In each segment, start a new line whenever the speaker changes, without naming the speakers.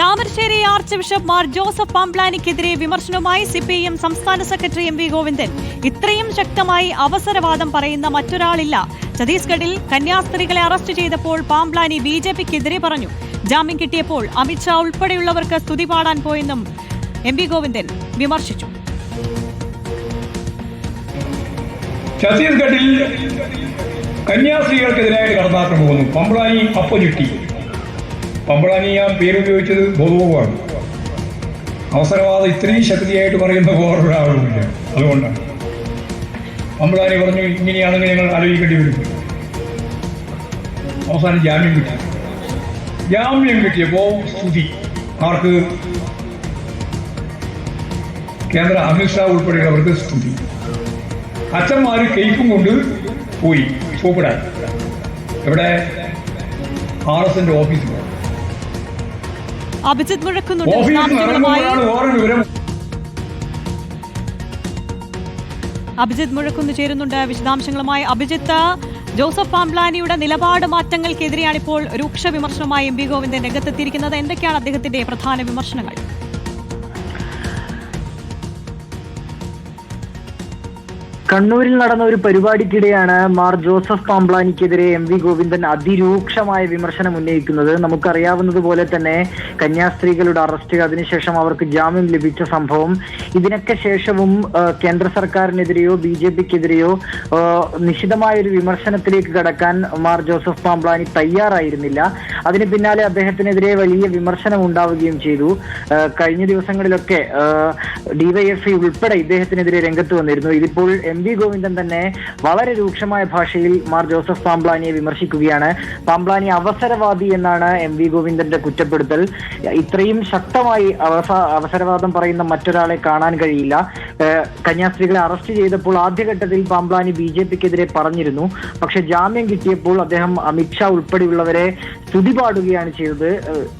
Thamarassery archbishop Mar Joseph പാംപ്ലാനിക്കെതിരെ വിമർശനവുമായി CPIM സംസ്ഥാന സെക്രട്ടറി എം വി ഗോവിന്ദൻ. ഇത്രയും ശക്തമായി അവസരവാദം പറയുന്ന മറ്റൊരാളില്ല. ഛത്തീസ്ഗഡിൽ കന്യാസ്ത്രീകളെ അറസ്റ്റ് ചെയ്തപ്പോൾ പാംപ്ലാനി ബി ജെ പിക്കെതിരെ പറഞ്ഞു. ജാമ്യം കിട്ടിയപ്പോൾ അമിത്ഷാ ഉൾപ്പെടെയുള്ളവർക്ക് സ്തുതി പാടാൻ പോയെന്നും എം വി ഗോവിന്ദൻ വിമർശിച്ചു.
ഛത്തീസ്ഗഡിൽ കന്യാസ്ത്രീകൾക്കെതിരായിട്ട് കടന്നാക്രമം പമ്പ്ലാനി അപ്പൊ അപ്പോജിറ്റി പമ്പളാനി ഞാൻ പേരുപയോഗിച്ചത് ബോധവുമാണ് അവസരവാദം ഇത്രയും ശക്തിയായിട്ട് പറയുന്ന വേറൊരാളുമില്ല അതുകൊണ്ടാണ്. പമ്പളാനി പറഞ്ഞു ഇങ്ങനെയാണെങ്കിൽ ഞങ്ങൾ ആലോചിക്കേണ്ടി വരും. അവസാനം ജാമ്യം കിട്ടി. ജാമ്യം കിട്ടിയപ്പോൾ സ്തുതി ആർക്ക്? കേന്ദ്ര അമിത്ഷാ ഉൾപ്പെടെയുള്ളവർക്ക് സ്തുതി അച്ഛന്മാർ കേക്കും കൊണ്ട് പോയി സോപ്പിടാൻ എവിടെ? ആർ എസിന്റെ ഓഫീസിൽ.
അഭിജിത്ത് മുഴക്കുന്നുണ്ട്. വിശദാംശങ്ങളുമായി അഭിജിത്ത് മുഴക്കുന്ന് ചേരുന്നുണ്ട്. വിശദാംശങ്ങളുമായി അഭിജിത്ത്. ജോസഫ് പാംബ്ലാനിയുടെ നിലപാട് മാറ്റങ്ങൾക്കെതിരെയാണ് ഇപ്പോൾ രൂക്ഷ വിമർശനമായി എം പി ഗോവിന്ദൻ രംഗത്തെത്തിയിരിക്കുന്നത്. എന്തൊക്കെയാണ് അദ്ദേഹത്തിന്റെ പ്രധാന വിമർശനങ്ങൾ?
കണ്ണൂരിൽ നടന്ന ഒരു പരിപാടിക്കിടെയാണ് മാർ ജോസഫ് പാംപ്ലാനിക്കെതിരെ എം വി ഗോവിന്ദൻ അതിരൂക്ഷമായ വിമർശനം ഉന്നയിക്കുന്നത്. നമുക്കറിയാവുന്നതുപോലെ തന്നെ കന്യാസ്ത്രീകളുടെ അറസ്റ്റ് അതിനുശേഷം അവർക്ക് ജാമ്യം ലഭിച്ച സംഭവം. ഇതിനൊക്കെ ശേഷവും കേന്ദ്ര സർക്കാരിനെതിരെയോ ബി ജെ പിക്കെതിരെയോ നിശിതമായ ഒരു വിമർശനത്തിലേക്ക് കടക്കാൻ മാർ ജോസഫ് പാംപ്ലാനി തയ്യാറായിരുന്നില്ല. അതിന് പിന്നാലെ അദ്ദേഹത്തിനെതിരെ വലിയ വിമർശനം ഉണ്ടാവുകയും ചെയ്തു. കഴിഞ്ഞ ദിവസങ്ങളിലൊക്കെ ഡിവൈഎഫ്ഐ ഉൾപ്പെടെ ഇദ്ദേഹത്തിനെതിരെ രംഗത്ത് വന്നിരുന്നു. ഇതിപ്പോൾ എം വി ഗോവിന്ദൻ തന്നെ വളരെ രൂക്ഷമായ ഭാഷയിൽ മാർ ജോസഫ് പാംപ്ലാനിയെ വിമർശിക്കുകയാണ്. പാംപ്ലാനി അവസരവാദി എന്നാണ് എം വി ഗോവിന്ദന്റെ കുറ്റപ്പെടുത്തൽ. ഇത്രയും ശക്തമായി അവസ അവസരവാദം പറയുന്ന മറ്റൊരാളെ കാണാൻ കഴിയില്ല. കന്യാസ്ത്രീകളെ അറസ്റ്റ് ചെയ്തപ്പോൾ ആദ്യഘട്ടത്തിൽ പാംപ്ലാനി ബി ജെ പിക്കെതിരെ പറഞ്ഞിരുന്നു. പക്ഷെ ജാമ്യം കിട്ടിയപ്പോൾ അദ്ദേഹം അമിത്ഷാ ഉൾപ്പെടെയുള്ളവരെ സ്തുതി പാടുകയാണ് ചെയ്തത്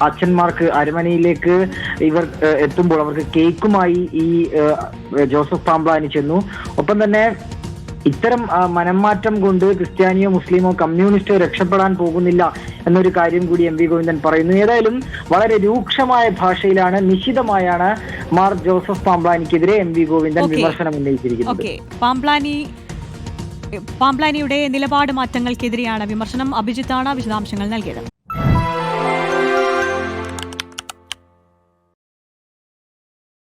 അച്ഛന്മാർക്ക് അരമനയിലേക്ക് ഇവർ എത്തുമ്പോൾ അവർക്ക് കേക്കുമായി ഈ ജോസഫ് പാംപ്ലാനി ചെന്നു. ഒപ്പം തന്നെ ഇത്തരം മനം മനംമാറ്റം കൊണ്ട് ക്രിസ്ത്യാനിയോ മുസ്ലിമോ കമ്മ്യൂണിസ്റ്റോ രക്ഷപ്പെടാൻ പോകുന്നില്ല എന്നൊരു കാര്യം കൂടി എം വി ഗോവിന്ദൻ പറയുന്നു. ഏതായാലും വളരെ രൂക്ഷമായ ഭാഷയിലാണ് നിശിതമായാണ് മാർ ജോസഫ് പാംപ്ലാനിക്കെതിരെ എം വി ഗോവിന്ദൻ വിമർശനം ഉന്നയിച്ചിരിക്കുന്നത്.
ഓക്കെ. പാംപ്ലാനി പാംപ്ലാനിയുടെ നിലപാട് മാറ്റങ്ങൾക്കെതിരെയാണ് വിമർശനം. അഭിജിത്താണ് വിശദാംശങ്ങൾ നൽകിയത്.